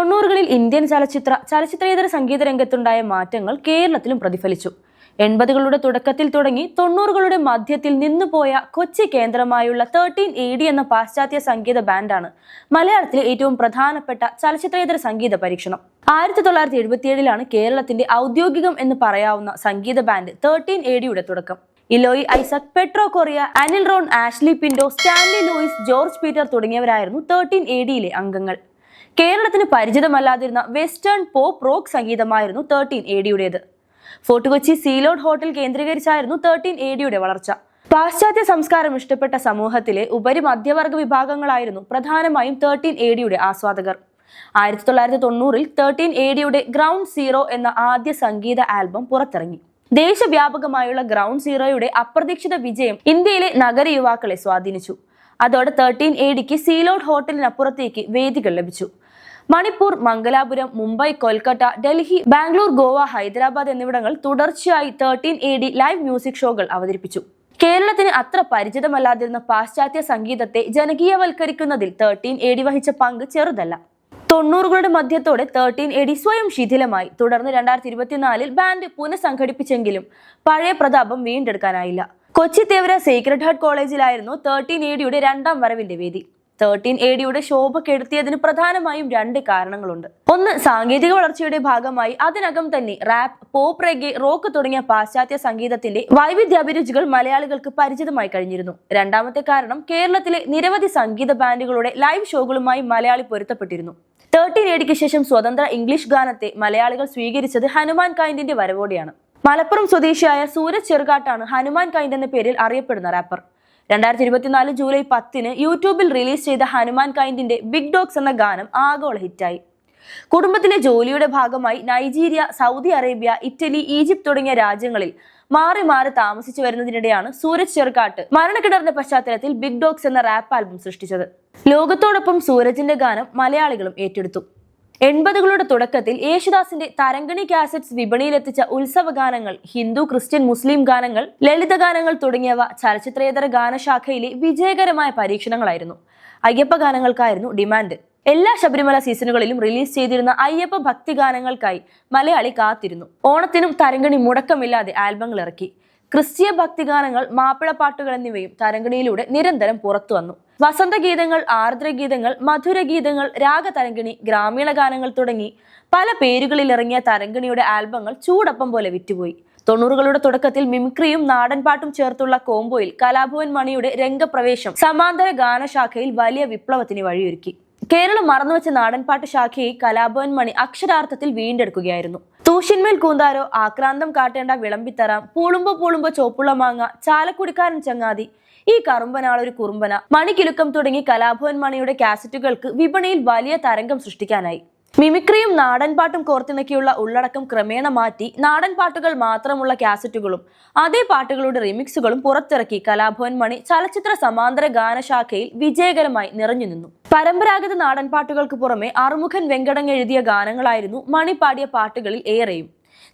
തൊണ്ണൂറുകളിൽ ഇന്ത്യൻ ചലച്ചിത്ര ചലച്ചിത്രേതര സംഗീത രംഗത്തുണ്ടായ മാറ്റങ്ങൾ കേരളത്തിലും പ്രതിഫലിച്ചു. എൺപതുകളുടെ തുടക്കത്തിൽ തുടങ്ങി തൊണ്ണൂറുകളുടെ മധ്യത്തിൽ നിന്നുപോയ കൊച്ചി കേന്ദ്രമായുള്ള തേർട്ടീൻ എ ഡി എന്ന പാശ്ചാത്യ സംഗീത ബാൻഡാണ് മലയാളത്തിലെ ഏറ്റവും പ്രധാനപ്പെട്ട ചലച്ചിത്രേതര സംഗീത പരീക്ഷണം. ആയിരത്തി തൊള്ളായിരത്തി എഴുപത്തിയേഴിലാണ് കേരളത്തിന്റെ ഔദ്യോഗികം എന്ന് പറയാവുന്ന സംഗീത ബാൻഡ് തേർട്ടീൻ എ ഡിയുടെ തുടക്കം. Eloy Isaac Pedro Correa Anil Ron Ashley Pinto Stanley Lewis George Peter തുടങ്ങിയവരായിരുന്നു thirteen A ഡിയിലെ അംഗങ്ങൾ. കേരളത്തിന് പരിചിതമല്ലാതിരുന്ന വെസ്റ്റേൺ പോപ്പ് റോക്ക് സംഗീതമായിരുന്നു തേർട്ടീൻ എ ഡിയുടേത് ഫോർട്ട് കൊച്ചി സീലോഡ് ഹോട്ടൽ കേന്ദ്രീകരിച്ചായിരുന്നു തേർട്ടീൻ എ ഡിയുടെ വളർച്ച. പാശ്ചാത്യ സംസ്കാരം ഇഷ്ടപ്പെട്ട സമൂഹത്തിലെ ഉപരി മധ്യവർഗ വിഭാഗങ്ങളായിരുന്നു പ്രധാനമായും തേർട്ടീൻ എ ഡിയുടെ ആസ്വാദകർ. ആയിരത്തി തൊള്ളായിരത്തി തൊണ്ണൂറിൽ തേർട്ടീൻ എ ഡിയുടെ ഗ്രൗണ്ട് സീറോ എന്ന ആദ്യ സംഗീത ആൽബം പുറത്തിറങ്ങി. ദേശവ്യാപകമായുള്ള ഗ്രൗണ്ട് സീറോയുടെ അപ്രതീക്ഷിത വിജയം ഇന്ത്യയിലെ നഗര യുവാക്കളെ സ്വാധീനിച്ചു. അതോടെ തേർട്ടീൻ എ ഡിക്ക് സീലോഡ് ഹോട്ടലിനപ്പുറത്തേക്ക് വേദികൾ ലഭിച്ചു. മണിപ്പൂർ മംഗലാപുരം മുംബൈ കൊൽക്കത്ത ഡൽഹി ബാംഗ്ലൂർ ഗോവ ഹൈദരാബാദ് എന്നിവിടങ്ങൾ തുടർച്ചയായി thirteen A D live music ഷോകൾ അവതരിപ്പിച്ചു. കേരളത്തിന് അത്ര പരിചിതമല്ലാതിരുന്ന പാശ്ചാത്യ സംഗീതത്തെ ജനകീയവൽക്കരിക്കുന്നതിൽ തേർട്ടീൻ എ ഡി വഹിച്ച പങ്ക് ചെറുതല്ല. തൊണ്ണൂറുകളുടെ മധ്യത്തോടെ തേർട്ടീൻ എ ഡി സ്വയം ശിഥിലമായി. തുടർന്ന് രണ്ടായിരത്തി ഇരുപത്തിനാലിൽ ബാൻഡ് പുനഃസംഘടിപ്പിച്ചെങ്കിലും പഴയ പ്രതാപം വീണ്ടെടുക്കാനായില്ല. കൊച്ചി തേവര സീക്രട്ട് ഹാർട്ട് കോളേജിലായിരുന്നു തേർട്ടീൻ എ ഡിയുടെ രണ്ടാം വരവിന്റെ വേദി. തേർട്ടീൻ എ ഡിയുടെ ശോഭ കെടുത്തിയതിന് പ്രധാനമായും രണ്ട് കാരണങ്ങളുണ്ട്. ഒന്ന് സാങ്കേതിക വളർച്ചയുടെ ഭാഗമായി അതിനകം തന്നെ റാപ്പ് പോപ്പ് റെഗെ റോക്ക് തുടങ്ങിയ പാശ്ചാത്യ സംഗീതത്തിന്റെ വൈവിധ്യാഭിരുചികൾ മലയാളികൾക്ക് പരിചിതമായി കഴിഞ്ഞിരുന്നു. രണ്ടാമത്തെ കാരണം കേരളത്തിലെ നിരവധി സംഗീത ബാൻഡുകളുടെ ലൈവ് ഷോകളുമായി മലയാളി പൊരുത്തപ്പെട്ടിരുന്നു. തേർട്ടീൻ എ ഡിക്ക് ശേഷം സ്വതന്ത്ര ഇംഗ്ലീഷ് ഗാനത്തെ മലയാളികൾ സ്വീകരിച്ചത് ഹനുമാൻ കൈൻഡിന്റെ വരവോടെയാണ്. മലപ്പുറം സ്വദേശിയായ സൂരജ് ചെറുകാട്ടാണ് ഹനുമാൻ കൈൻഡ് എന്ന പേരിൽ അറിയപ്പെടുന്ന റാപ്പർ രണ്ടായിരത്തി ഇരുപത്തിനാല് ജൂലൈ പത്തിന് യൂട്യൂബിൽ റിലീസ് ചെയ്ത ഹനുമാൻ കൈൻഡിന്റെ ബിഗ് ഡോഗ്സ് എന്ന ഗാനം ആഗോള ഹിറ്റായി. കുടുംബത്തിലെ ജോലിയുടെ ഭാഗമായി Nigeria Saudi Arabia Italy Egypt തുടങ്ങിയ രാജ്യങ്ങളിൽ മാറി മാറി താമസിച്ചു വരുന്നതിനിടെയാണ് സൂരജ് ചെറുകാട്ട് മരണക്കിടറിന്റെ പശ്ചാത്തലത്തിൽ ബിഗ് ഡോഗ്സ് എന്ന റാപ്പ് ആൽബം സൃഷ്ടിച്ചത്. ലോകത്തോടൊപ്പം സൂരജിന്റെ ഗാനം മലയാളികളും ഏറ്റെടുത്തു. എൺപതുകളുടെ തുടക്കത്തിൽ യേശുദാസിന്റെ തരംഗണി കാസറ്റ്സ് വിപണിയിലെത്തിച്ച ഉത്സവ ഗാനങ്ങൾ ഹിന്ദു ക്രിസ്ത്യൻ മുസ്ലിം ഗാനങ്ങൾ ലളിത ഗാനങ്ങൾ തുടങ്ങിയവ ചലച്ചിത്രേതര ഗാനശാഖയിലെ വിജയകരമായ പരീക്ഷണങ്ങളായിരുന്നു. അയ്യപ്പ ഗാനങ്ങൾക്കായിരുന്നു ഡിമാൻഡ്. എല്ലാ ശബരിമല സീസണുകളിലും റിലീസ് ചെയ്തിരുന്ന അയ്യപ്പ ഭക്തി ഗാനങ്ങൾക്കായി മലയാളി കാത്തിരുന്നു. ഓണത്തിനും തരംഗണി മുടക്കമില്ലാതെ ആൽബങ്ങൾ ഇറക്കി. ക്രിസ്തീയ ഭക്തിഗാനങ്ങൾ മാപ്പിളപ്പാട്ടുകൾ എന്നിവയും തരംഗിണിയിലൂടെ നിരന്തരം പുറത്തു വന്നു വസന്തഗീതങ്ങൾ ആർദ്രഗീതങ്ങൾ മധുരഗീതങ്ങൾ രാഗതരംഗിണി ഗ്രാമീണ ഗാനങ്ങൾ തുടങ്ങി പല പേരുകളിൽ ഇറങ്ങിയ തരംഗിണിയുടെ ആൽബങ്ങൾ ചൂടപ്പം പോലെ വിറ്റുപോയി. തൊണ്ണൂറുകളുടെ തുടക്കത്തിൽ മിമിക്രിയും നാടൻപാട്ടും ചേർത്തുള്ള കോംബോയിൽ കലാഭവൻ മണിയുടെ രംഗപ്രവേശം സമാന്തര ഗാനശാഖയിൽ വലിയ വിപ്ലവത്തിന് വഴിയൊരുക്കി. കേരളം മറന്നുവെച്ച നാടൻപാട്ട് ശാഖയെ കലാഭവൻ മണി അക്ഷരാർത്ഥത്തിൽ വീണ്ടെടുക്കുകയായിരുന്നു. തൂഷിന്മേൽ കൂന്താരോ ആക്രാന്തം കാട്ടേണ്ട വിളമ്പിത്തറാം. പൂളുമ്പോ പൂളുമ്പോ ചോപ്പുള്ള മാങ്ങ ചാലക്കുടിക്കാരൻ ചങ്ങാതി. ഈ കറുമ്പനാളൊരു കുറുമ്പന. മണിക്കിലുക്കം തുടങ്ങി കലാഭവൻ മണിയുടെ കാസറ്റുകൾക്ക് വിപണിയിൽ വലിയ തരംഗം സൃഷ്ടിക്കാനായി. മിമിക്രിയും നാടൻപാട്ടും കോർത്തിണക്കിയുള്ള ഉള്ളടക്കം ക്രമേണ മാറ്റി നാടൻ പാട്ടുകൾ മാത്രമുള്ള കാസറ്റുകളും അതേ പാട്ടുകളുടെ റിമിക്സുകളും പുറത്തിറക്കി കലാഭവൻ മണി ചലച്ചിത്ര സമാന്തര ഗാനശാഖയിൽ വിജയകരമായി നിറഞ്ഞു നിന്നു. പരമ്പരാഗത നാടൻപാട്ടുകൾക്ക് പുറമെ അറുമുഖൻ വെങ്കടങ് എഴുതിയ ഗാനങ്ങളായിരുന്നു മണി പാടിയ പാട്ടുകളിൽ ഏറെയും.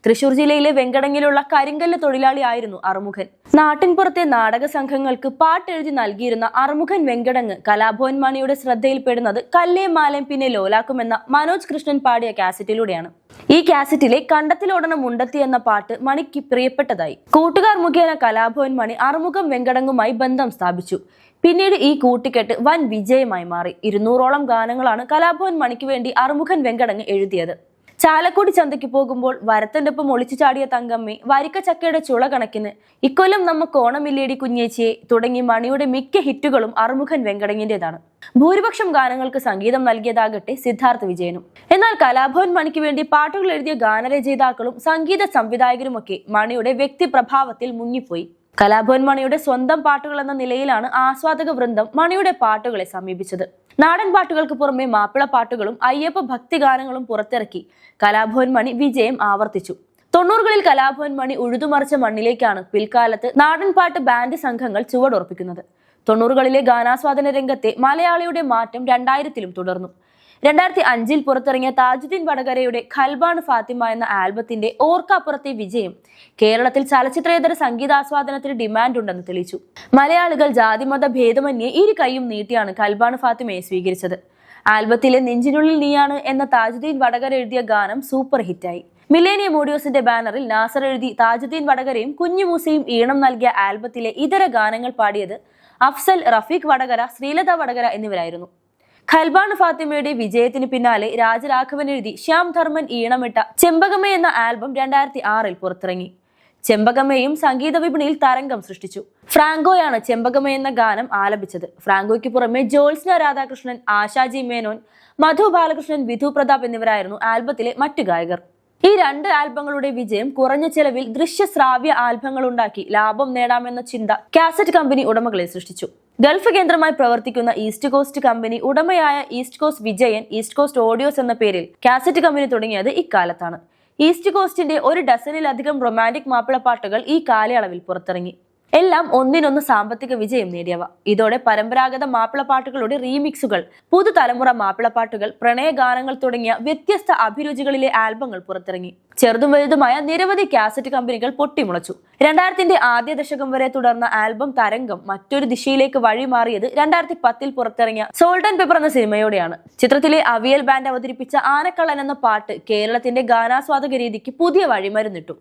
തൃശൂർ ജില്ലയിലെ വെങ്കടങ്ങിലുള്ള കരിങ്കല്ല് തൊഴിലാളിയായിരുന്നു അറുമുഖൻ. നാട്ടിൻപുറത്തെ നാടക സംഘങ്ങൾക്ക് പാട്ടെഴുതി നൽകിയിരുന്ന അറുമുഖൻ വെങ്കടങ്ങ് കലാഭവൻ മണിയുടെ ശ്രദ്ധയിൽപ്പെടുന്നത് കല്ലേ മാലം പിന്നെ ലോലാക്കുമെന്ന മനോജ് കൃഷ്ണൻ പാടിയ കാസറ്റിലൂടെയാണ്. ഈ കാസറ്റിലെ കണ്ടത്തിലോടണം മുണ്ടത്തി എന്ന പാട്ട് മണിക്ക് പ്രിയപ്പെട്ടതായി. കൂട്ടുകാർ മുഖേന കലാഭവൻ മണി അറുമുഖം വെങ്കടങ്ങുമായി ബന്ധം സ്ഥാപിച്ചു. പിന്നീട് ഈ കൂട്ടിക്കെട്ട് വൻ വിജയമായി മാറി. ഇരുന്നൂറോളം ഗാനങ്ങളാണ് കലാഭവൻ മണിക്ക് വേണ്ടി അറുമുഖൻ വെങ്കടങ്ങ് എഴുതിയത്. ചാലക്കുടി ചന്തയ്ക്ക് പോകുമ്പോൾ വരത്തന്റെ ഒപ്പം ഒളിച്ചു ചാടിയ തങ്കമ്മി വരിക്ക ചക്കയുടെ ചുള കണക്കിന്. ഇക്കൊല്ലം നമുക്ക് ഓണമില്ലേടി കുഞ്ഞേച്ചിയെ. തുടങ്ങി മണിയുടെ മിക്ക ഹിറ്റുകളും അറുമുഖൻ വെങ്കടങ്ങിന്റേതാണ് ഭൂരിപക്ഷം ഗാനങ്ങൾക്ക് സംഗീതം നൽകിയതാകട്ടെ സിദ്ധാർത്ഥ് വിജയനും. എന്നാൽ കലാഭവൻ മണിക്ക് വേണ്ടി പാട്ടുകൾ എഴുതിയ ഗാനരചയിതാക്കളും സംഗീത സംവിധായകരുമൊക്കെ മണിയുടെ വ്യക്തിപ്രഭാവത്തിൽ മുങ്ങിപ്പോയി. കലാഭവൻ മണിയുടെ സ്വന്തം പാട്ടുകൾ എന്ന നിലയിലാണ് ആസ്വാദക വൃന്ദം മണിയുടെ പാട്ടുകളെ സമീപിച്ചത്. നാടൻ പാട്ടുകൾക്ക് പുറമെ മാപ്പിളപ്പാട്ടുകളും അയ്യപ്പ ഭക്തിഗാനങ്ങളും പുറത്തിറക്കി കലാഭവൻ മണി വിജയം ആവർത്തിച്ചു. തൊണ്ണൂറുകളിൽ കലാഭവൻ മണി ഉഴുതുമറിച്ച മണ്ണിലേക്കാണ് പിൽക്കാലത്ത് നാടൻപാട്ട് ബാൻഡ് സംഘങ്ങൾ ചുവടുറപ്പിക്കുന്നത്. തൊണ്ണൂറുകളിലെ ഗാനാസ്വാദന രംഗത്തെ മലയാളിയുടെ മാറ്റം രണ്ടായിരത്തിലും തുടർന്നു. രണ്ടായിരത്തി അഞ്ചിൽ പുറത്തിറങ്ങിയ താജുദ്ദീൻ വടകരയുടെ ഖൽബാൻ ഫാത്തിമ എന്ന ആൽബത്തിന്റെ ഓർക്കാപ്പുറത്തെ വിജയം കേരളത്തിൽ ചലച്ചിത്രേതര സംഗീതാസ്വാദനത്തിന് ഡിമാൻഡ് ഉണ്ടെന്ന് തെളിയിച്ചു. മലയാളികൾ ജാതിമത ഭേദമന്യേ ഇരു കൈയും നീട്ടിയാണ് ഖൽബാൻ ഫാത്തിമയെ സ്വീകരിച്ചത്. ആൽബത്തിലെ നെഞ്ചിനുള്ളിൽ നീയാണ് എന്ന താജുദ്ദീൻ വടകര എഴുതിയ ഗാനം സൂപ്പർ ഹിറ്റായി. മില്ലേനിയം ഓഡിയോസിന്റെ ബാനറിൽ നാസർ എഴുതി താജുദ്ദീൻ വടകരയും കുഞ്ഞുമൂസയും ഈണം നൽകിയ ആൽബത്തിലെ ഇതര ഗാനങ്ങൾ പാടിയത് അഫ്സൽ റഫീഖ് വടകര ശ്രീലത വടകര എന്നിവരായിരുന്നു. ഖൽബാൻ ഫാത്തിമയുടെ വിജയത്തിന് പിന്നാലെ രാജരാഘവൻ എഴുതി ശ്യാം ധർമ്മൻ ഈണമിട്ട ചെമ്പകമേ എന്ന ആൽബം രണ്ടായിരത്തി ആറിൽ പുറത്തിറങ്ങി. ചെമ്പകമ്മയും സംഗീത വിപണിയിൽ തരംഗം സൃഷ്ടിച്ചു. ഫ്രാങ്കോയാണ് ചെമ്പകമേ എന്ന ഗാനം ആലപിച്ചത്. ഫ്രാങ്കോയ്ക്ക് പുറമെ ജോത്സ്ന രാധാകൃഷ്ണൻ ആശാജി മേനോൻ മധു ബാലകൃഷ്ണൻ വിധു പ്രതാപ് എന്നിവരായിരുന്നു ആൽബത്തിലെ മറ്റു ഗായകർ. ഈ രണ്ട് ആൽബങ്ങളുടെ വിജയം കുറഞ്ഞ ചെലവിൽ ദൃശ്യശ്രാവ്യ ആൽബങ്ങൾ ഉണ്ടാക്കി ലാഭം നേടാമെന്ന ചിന്ത കാസറ്റ് കമ്പനി ഉടമകളെ സൃഷ്ടിച്ചു. ഗൾഫ് കേന്ദ്രമായി പ്രവർത്തിക്കുന്ന ഈസ്റ്റ് കോസ്റ്റ് കമ്പനി ഉടമയായ East Coast Vijayan East Coast audios എന്ന പേരിൽ കാസറ്റ് കമ്പനി തുടങ്ങിയത് ഇക്കാലത്താണ്. ഈസ്റ്റ് കോസ്റ്റിന്റെ ഒരു ഡസനിലധികം റൊമാന്റിക് മാപ്പിളപ്പാട്ടുകൾ ഈ കാലയളവിൽ പുറത്തിറങ്ങി. എല്ലാം ഒന്നിനൊന്ന് സാമ്പത്തിക വിജയം നേടിയവ. ഇതോടെ പരമ്പരാഗത മാപ്പിളപ്പാട്ടുകളുടെ റീമിക്സുകൾ പുതുതലമുറ മാപ്പിളപ്പാട്ടുകൾ പ്രണയഗാനങ്ങൾ തുടങ്ങിയ വ്യത്യസ്ത അഭിരുചികളിലെ ആൽബങ്ങൾ പുറത്തിറങ്ങി. ചെറുതും വലുതുമായ നിരവധി കാസറ്റ് കമ്പനികൾ പൊട്ടിമുളച്ചു. രണ്ടായിരത്തിന്റെ ആദ്യ ദശകം വരെ തുടർന്ന ആൽബം തരംഗം മറ്റൊരു ദിശയിലേക്ക് വഴിമാറിയത് രണ്ടായിരത്തി പത്തിൽ പുറത്തിറങ്ങിയ സോൾട്ട് ആൻഡ് പെപ്പർ എന്ന സിനിമയോടെയാണ്. ചിത്രത്തിലെ അവിയൽ ബാൻഡ് അവതരിപ്പിച്ച ആനക്കള്ളൻ എന്ന പാട്ട് കേരളത്തിന്റെ ഗാനാസ്വാദക രീതിക്ക് പുതിയ വഴിമരുന്നിട്ടു.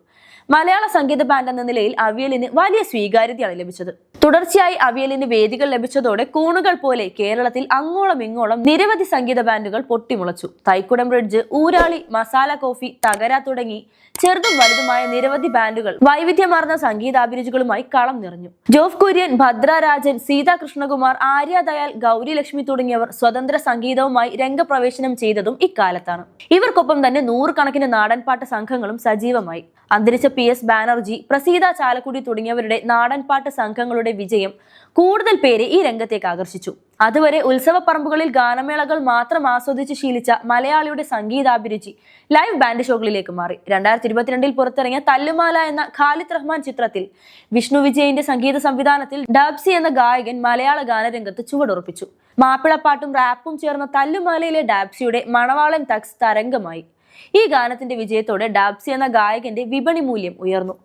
മലയാള സംഗീത ബാൻഡ് എന്ന നിലയിൽ അവിയലിന് വലിയ സ്വീകാര്യതയാണ് ലഭിച്ചത്. തുടർച്ചയായി അവിയലിന് വേദികൾ ലഭിച്ചതോടെ കൂണുകൾ പോലെ കേരളത്തിൽ അങ്ങോളം ഇങ്ങോളം നിരവധി സംഗീത ബാൻഡുകൾ പൊട്ടിമുളച്ചു. തൈക്കുടം ബ്രിഡ്ജ് ഊരാളി മസാല കോഫി തകര തുടങ്ങി ചെറുതും വലുതുമായ നിരവധി ബാൻഡുകൾ വൈവിധ്യമാർന്ന സംഗീതാഭിരുചികളുമായി കളം നിറഞ്ഞു. ജോഫ് കുര്യൻ ഭദ്രരാജൻ സീതാ കൃഷ്ണകുമാർ ആര്യ ദയാൽ ഗൗരി ലക്ഷ്മി തുടങ്ങിയവർ സ്വതന്ത്ര സംഗീതവുമായി രംഗപ്രവേശനം ചെയ്തതും ഇക്കാലത്താണ്. ഇവർക്കൊപ്പം തന്നെ നൂറുകണക്കിന് നാടൻപാട്ട് സംഘങ്ങളും സജീവമായി. അന്തരിച്ച പി എസ് ബാനർജി പ്രസീത ചാലക്കുടി തുടങ്ങിയവരുടെ നാടൻപാട്ട് സംഘങ്ങളുടെ വിജയം കൂടുതൽ പേരെ ഈ രംഗത്തേക്ക് ആകർഷിച്ചു. അതുവരെ ഉത്സവപ്പറമ്പുകളിൽ ഗാനമേളകൾ മാത്രം ആസ്വദിച്ച് ശീലിച്ച മലയാളിയുടെ സംഗീതാഭിരുചി ലൈവ് ബാൻഡ് ഷോകളിലേക്ക് മാറി. രണ്ടായിരത്തി ഇരുപത്തിരണ്ടിൽ പുറത്തിറങ്ങിയ തല്ലുമാല എന്ന ഖാലിദ് റഹ്മാൻ ചിത്രത്തിൽ വിഷ്ണു വിജയന്റെ സംഗീത സംവിധാനത്തിൽ ഡാബ്സി എന്ന ഗായകൻ മലയാള ഗാനരംഗത്ത് ചുവടുറപ്പിച്ചു. മാപ്പിളപ്പാട്ടും റാപ്പും ചേർന്ന തല്ലുമാലയിലെ ഡാബ്സിയുടെ മണവാളൻ തക്സ് തരംഗമായി. ഈ ഗാനത്തിന്റെ വിജയത്തോടെ ഡാബ്സി എന്ന ഗായകന്റെ വിപണി മൂല്യം ഉയർന്നു.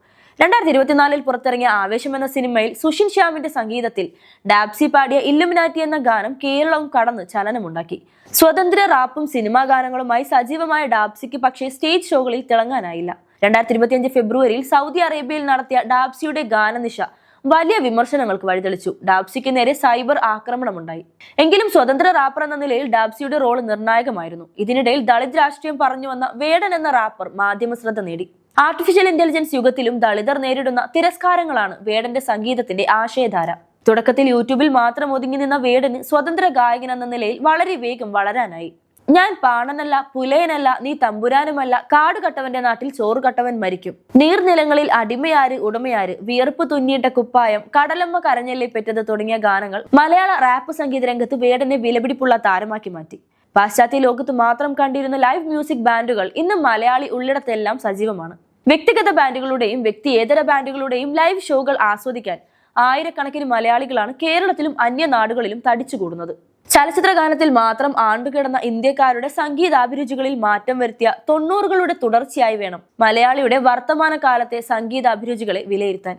രണ്ടായിരത്തി ഇരുപത്തിനാലിൽ പുറത്തിറങ്ങിയ ആവേശം എന്ന സിനിമയിൽ സുഷിൻ ശ്യാമിന്റെ സംഗീതത്തിൽ ഡാപ്സി പാടിയ ഇല്ലുമിനാറ്റി എന്ന ഗാനം കേരളവും കടന്ന് ചലനമുണ്ടാക്കി. സ്വതന്ത്ര റാപ്പും സിനിമാ ഗാനങ്ങളുമായി സജീവമായ ഡാപ്സിക്ക് പക്ഷേ സ്റ്റേജ് ഷോകളിൽ തിളങ്ങാനായില്ല. രണ്ടായിരത്തി ഇരുപത്തിയഞ്ച് ഫെബ്രുവരിയിൽ സൗദി അറേബ്യയിൽ നടത്തിയ ഡാപ്സിയുടെ ഗാനനിശ വലിയ വിമർശനങ്ങൾക്ക് വഴിതെളിച്ചു. ഡാബ്സിക്ക് നേരെ സൈബർ ആക്രമണമുണ്ടായി. എങ്കിലും സ്വതന്ത്ര റാപ്പർ എന്ന നിലയിൽ ഡാബ്സിയുടെ റോൾ നിർണായകമായിരുന്നു. ഇതിനിടയിൽ ദളിത് രാഷ്ട്രീയം പറഞ്ഞു വന്ന വേടൻ എന്ന റാപ്പർ മാധ്യമ ശ്രദ്ധ നേടി. ആർട്ടിഫിഷ്യൽ ഇന്റലിജൻസ് യുഗത്തിലും ദളിതർ നേരിടുന്ന തിരസ്കാരങ്ങളാണ് വേടന്റെ സംഗീതത്തിന്റെ ആശയധാര. തുടക്കത്തിൽ യൂട്യൂബിൽ മാത്രം ഒതുങ്ങി നിന്ന വേടന് സ്വതന്ത്ര ഗായകൻ എന്ന നിലയിൽ വളരെ വേഗം വളരാനായി. ഞാൻ പാണനല്ല പുലയനല്ല നീ തമ്പുരാനുമല്ല കാടുകട്ടവന്റെ നാട്ടിൽ ചോറ് കട്ടവൻ മരിക്കും. നീർനിലങ്ങളിൽ അടിമയാര് ഉടമയാര് വിയർപ്പ് തുന്നിയിട്ട കുപ്പായം കടലമ്മ കരഞ്ഞല്ലേ പെറ്റത് തുടങ്ങിയ ഗാനങ്ങൾ മലയാള റാപ്പ് സംഗീത രംഗത്ത് വേടനെ വിലപിടിപ്പുള്ള താരമാക്കി മാറ്റി. പാശ്ചാത്യ ലോകത്ത് മാത്രം കണ്ടിരുന്ന ലൈവ് മ്യൂസിക് ബാൻഡുകൾ ഇന്ന് മലയാളി ഉള്ളിടത്തെല്ലാം സജീവമാണ്. വ്യക്തിഗത ബാൻഡുകളുടെയും വ്യക്തിയേതര ബാൻഡുകളുടെയും ലൈവ് ഷോകൾ ആസ്വദിക്കാൻ ആയിരക്കണക്കിന് മലയാളികളാണ് കേരളത്തിലും അന്യ അന്യനാടുകളിലും തടിച്ചുകൂടുന്നത്. ചലച്ചിത്ര ഗാനത്തിൽ മാത്രം ആണ്ടുകിടന്ന ഇന്ത്യക്കാരുടെ സംഗീതാഭിരുചികളിൽ മാറ്റം വരുത്തിയ തൊണ്ണൂറുകളുടെ തുടർച്ചയായി വേണം മലയാളിയുടെ വർത്തമാന കാലത്തെ സംഗീതാഭിരുചികളെ വിലയിരുത്താൻ.